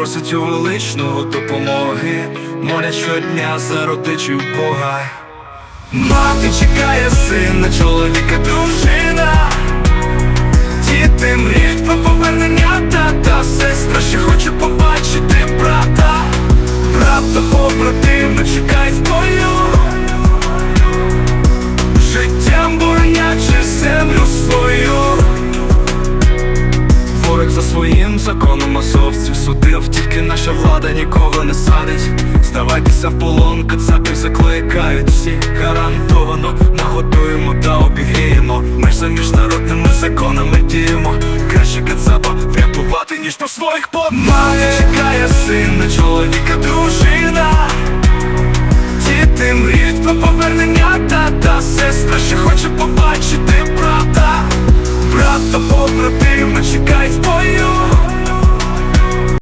просить у величного допомоги, моля щодня за родичів Бога. Мати чекає своїм законом масовців судив, тільки наша влада нікого не садить. Здавайтеся в полон, кацапів закликають всі гарантовано нагодуємо та обігріємо. Ми ж за міжнародними законами діємо. Краще кацапа врятувати, ніж по своїх помає. Чекає сина, чоловіка, дружина. Діти мріють про повернення тата, сестра ще хоче побачити